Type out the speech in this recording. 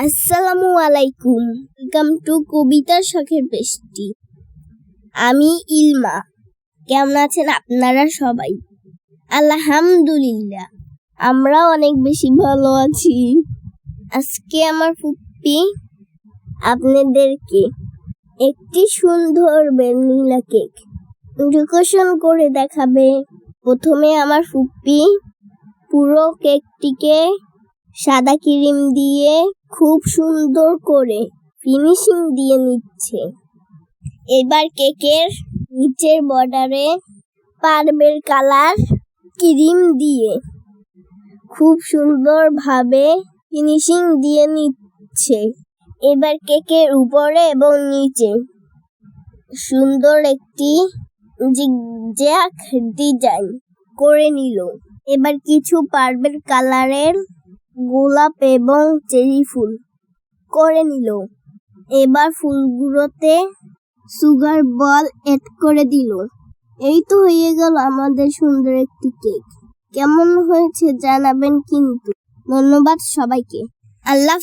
আসসালামু আলাইকুম। Welcome to কবিতার শখের পেশটি আমি ইলমা। কেমন আছেন আপনারা সবাই? আলহামদুলিল্লাহ আমরা অনেক বেশি ভালো আছি। আজকে আমার ফুপ্পি আপনাদেরকে একটি সুন্দর ভ্যানিলা কেক ডেকোরেশন করে দেখাবে। প্রথমে আমার ফুপ্পি পুরো কেকটিকে সাদা ক্রিম দিয়ে খুব সুন্দর করে ফিনিশিং দিয়ে নিচ্ছে। এবার কেকের নিচের বর্ডারে পার্বের কালার ক্রিম দিয়ে খুব সুন্দরভাবে ফিনিশিং দিয়ে নিচ্ছে। এবার কেকের উপরে এবং নিচে সুন্দর একটি জিগজ্যাগ ডিজাইন করে নিল। এবার কিছু পার্বের কালারের গোলাপ এবং চেরি ফুল করে নিল। এবার ফুলগুলোতে সুগার বল এড করে দিল। এই তো হয়ে গেল আমাদের সুন্দর একটি কেক। কেমন হয়েছে জানাবেন কিন্তু। ধন্যবাদ সবাইকে। আল্লাহ।